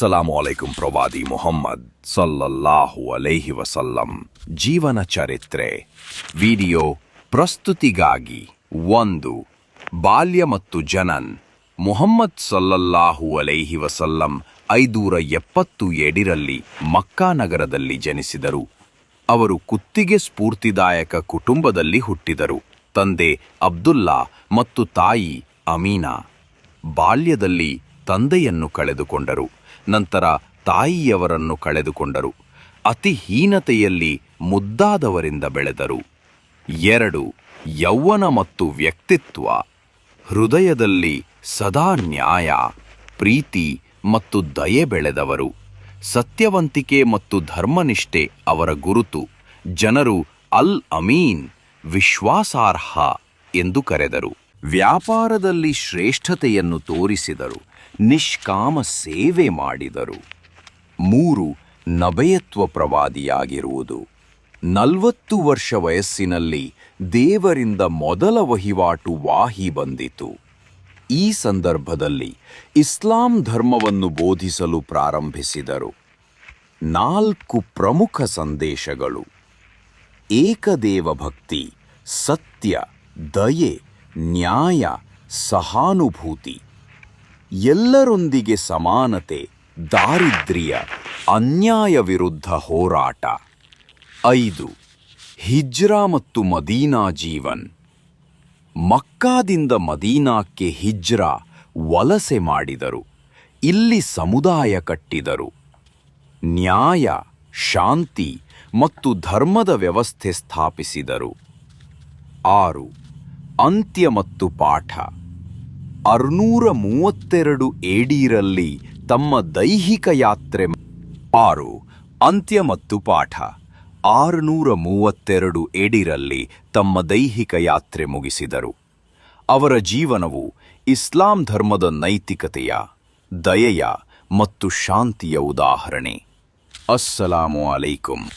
ಅಸ್ಸಲಾಮು ಅಲೈಕುಂ ಪ್ರವಾದಿ ಮೊಹಮ್ಮದ್ ಸಲ್ಲಲ್ಲಾಹು ಅಲೈಹಿ ವಸಲ್ಲಂ ಜೀವನ ಚರಿತ್ರೆ ವಿಡಿಯೋ ಪ್ರಸ್ತುತಿಗಾಗಿ ಒಂದು ಬಾಲ್ಯ ಮತ್ತು ಜನನ್ ಮೊಹಮ್ಮದ್ ಸಲ್ಲಲ್ಲಾಹು ಅಲೈಹಿ ವಸಲ್ಲಂ ಐದೂರ ಎಪ್ಪತ್ತು ಎಡಿರಲ್ಲಿ ಮಕ್ಕಾ ನಗರದಲ್ಲಿ ಜನಿಸಿದರು. ಅವರು ಕುತ್ತಿಗೆ ಸ್ಫೂರ್ತಿದಾಯಕ ಕುಟುಂಬದಲ್ಲಿ ಹುಟ್ಟಿದರು. ತಂದೆ ಅಬ್ದುಲ್ಲಾ ಮತ್ತು ತಾಯಿ ಅಮೀನಾ. ಬಾಲ್ಯದಲ್ಲಿ ತಂದೆಯನ್ನು ಕಳೆದುಕೊಂಡರು. ನಂತರ ತಾಯಿಯವರನ್ನು ಕಳೆದುಕೊಂಡರು. ಅತಿ ಹೀನತೆಯಲ್ಲಿ ಮುದ್ದಾದವರಿಂದ ಬೆಳೆದರು. ಎರಡು, ಯೌವನ ಮತ್ತು ವ್ಯಕ್ತಿತ್ವ. ಹೃದಯದಲ್ಲಿ ಸದಾ ನ್ಯಾಯ, ಪ್ರೀತಿ ಮತ್ತು ದಯೆ ಬೆಳೆದವರು. ಸತ್ಯವಂತಿಕೆ ಮತ್ತು ಧರ್ಮನಿಷ್ಠೆ ಅವರ ಗುರುತು. ಜನರು ಅಲ್ ಅಮೀನ್, ವಿಶ್ವಾಸಾರ್ಹ ಎಂದು ಕರೆದರು. ವ್ಯಾಪಾರದಲ್ಲಿ ಶ್ರೇಷ್ಠತೆಯನ್ನು ತೋರಿಸಿದರು. ನಿಷ್ಕಾಮ ಸೇವೆ ಮಾಡಿದರು. ಮೂರು ನಭಯತ್ವ ಪ್ರವಾದಿಯಾಗಿರುವುದು ನಲವತ್ತು ವರ್ಷ ವಯಸ್ಸಿನಲ್ಲಿ ದೇವರಿಂದ ಮೊದಲ ವಹಿವಾಟು ವಾಹಿ ಬಂದಿತು. ಈ ಸಂದರ್ಭದಲ್ಲಿ ಇಸ್ಲಾಂ ಧರ್ಮವನ್ನು ಬೋಧಿಸಲು ಪ್ರಾರಂಭಿಸಿದರು. ನಾಲ್ಕು ಪ್ರಮುಖ ಸಂದೇಶಗಳು. ಏಕದೇವ ಭಕ್ತಿ, ಸತ್ಯ, ದಯೆ, ನ್ಯಾಯ, ಸಹಾನುಭೂತಿ. ಎಲ್ಲರೊಂದಿಗೆ ಸಮಾನತೆ, ದಾರಿದ್ರ್ಯ, ಅನ್ಯಾಯ ವಿರುದ್ಧ ಹೋರಾಟ. ಐದು, ಹಿಜ್ರಾ ಮತ್ತು ಮದೀನಾ ಜೀವನ್. ಮಕ್ಕಾದಿಂದ ಮದೀನಾಕ್ಕೆ ಹಿಜ್ರಾ ವಲಸೆ ಮಾಡಿದರು. ಇಲ್ಲಿ ಸಮುದಾಯ ಕಟ್ಟಿದರು. ನ್ಯಾಯ, ಶಾಂತಿ ಮತ್ತು ಧರ್ಮದ ವ್ಯವಸ್ಥೆ ಸ್ಥಾಪಿಸಿದರು. ಆರು, ಅಂತ್ಯ ಮತ್ತು ಪಾಠ. ಅರ್ನೂರ ಮೂವತ್ತೆರಡು ಏಡಿರಲ್ಲಿ ತಮ್ಮ ದೈಹಿಕ ಯಾತ್ರೆ ಆರು, ಅಂತ್ಯ ಮತ್ತು ಪಾಠ. ಆರುನೂರ ಮೂವತ್ತೆರಡು ಎಡಿರಲ್ಲಿ ತಮ್ಮ ದೈಹಿಕ ಯಾತ್ರೆ ಮುಗಿಸಿದರು. ಅವರ ಜೀವನವು ಇಸ್ಲಾಂ ಧರ್ಮದ ನೈತಿಕತೆಯ, ದಯೆಯ ಮತ್ತು ಶಾಂತಿಯ ಉದಾಹರಣೆ. ಅಸ್ಸಲಾಮು ಅಲೈಕುಂ.